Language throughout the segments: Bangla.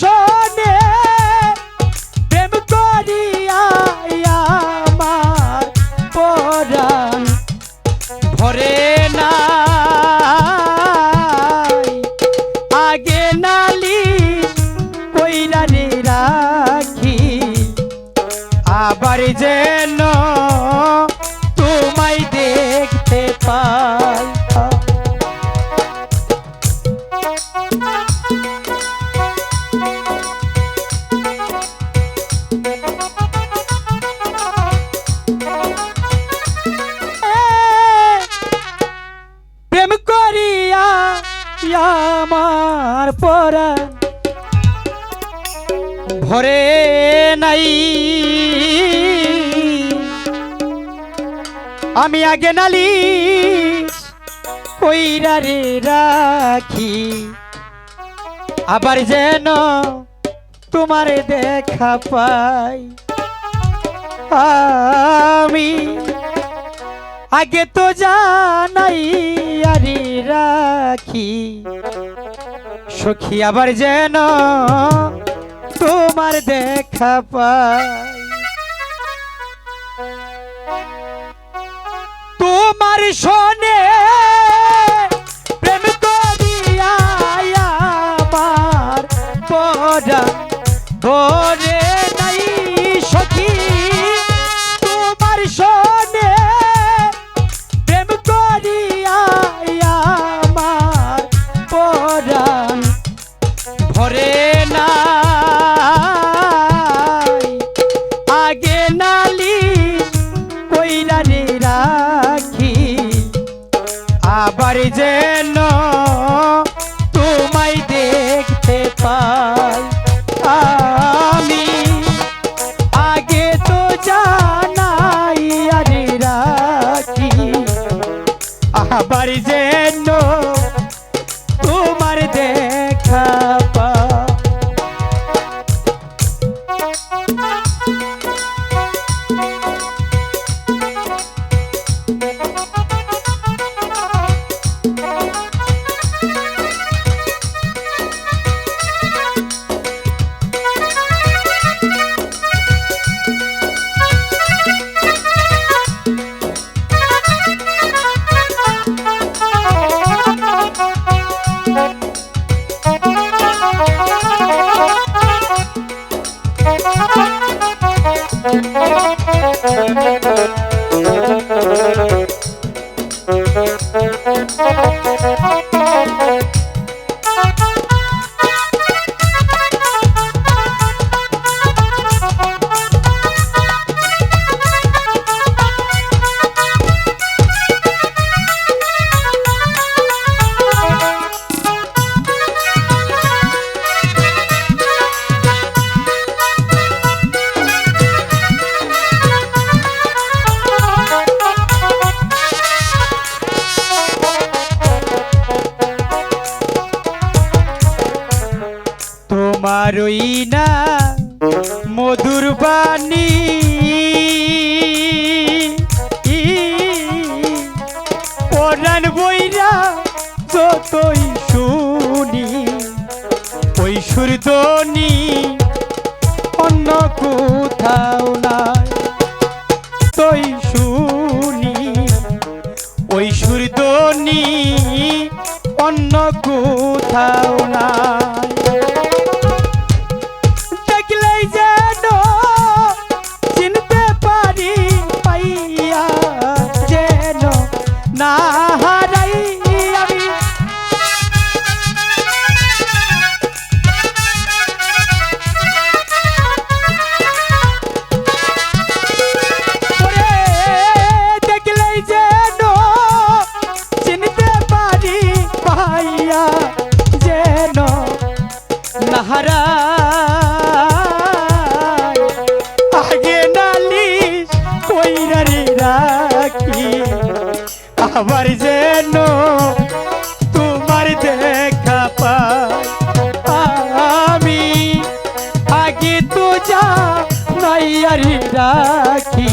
সনে প্রেম করিয়া আমার পরাণ ভরে না আগে নালি কইরা রাখি আবার যেন পরা ভরে নাই। আমি আগে নালি কইরা রে রাখি। আবার যেন তোমার দেখা পাই। আমি আগে তো জানাই আরে রাখি। সখী আবার যেন তোমার দেখা পাই তোমার শোনে রাখি। আবার যেন তোমায় দেখতে পাই। আমি আগে তো জানাই আর রাখি। আবার যেন তোমারই না মধুর বাণী। পরাণ বইরা যতই শুনি ওই সুরদনি অন্য কোথাও নাই। তই শুনি ওই সুরদনি অন্য কোথাও নাই। যেন তোমার দেখা আমি আগে তো যা নাইয়ারি রাখি।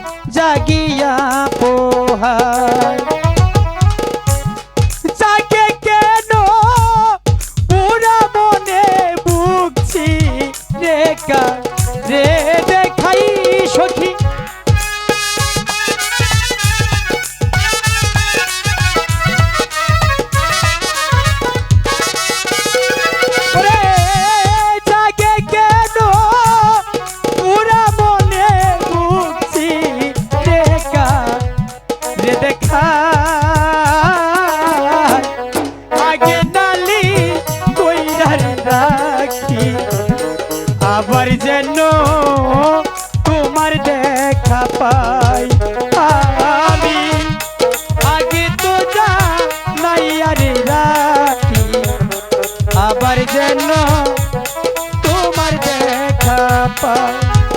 জাগিয়া পোহায় যেন তোমার দেখা পাই।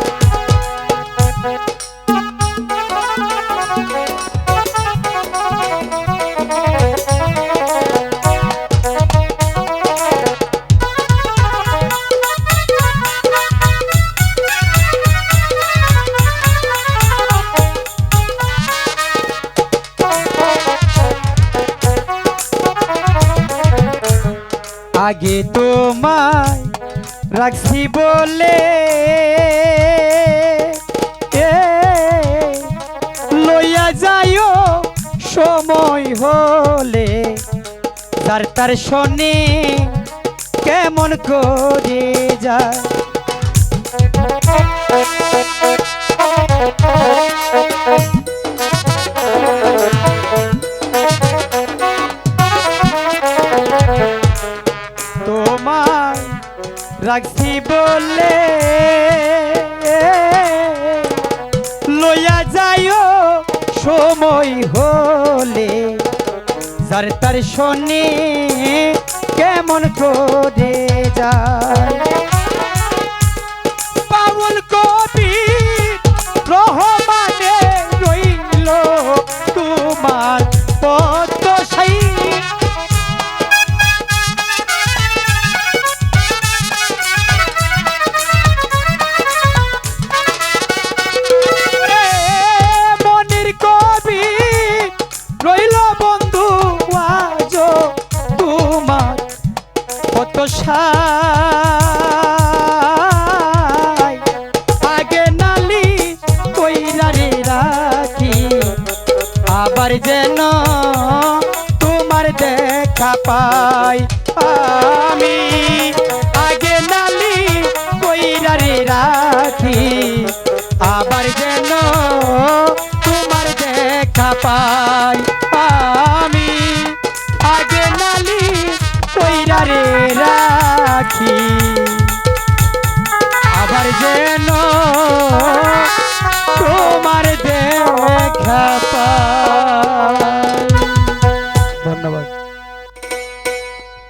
আগে তোমায় রাখছি বলে লইয়া যাইও সময় হলে তার তার শনি কেমন করে যায়। রাখছি বলে লইয়া যাইও সময় হলে। যার তার শনি কেমন করে যেন, তোমার দেখা পাই। আমি আগে নালি কইরারে রাখি, আবার যেন তোমার দেখা পাই। আমি আগে নালি কইরারে রাখি, আবার যেন তোমার দেখা পাই।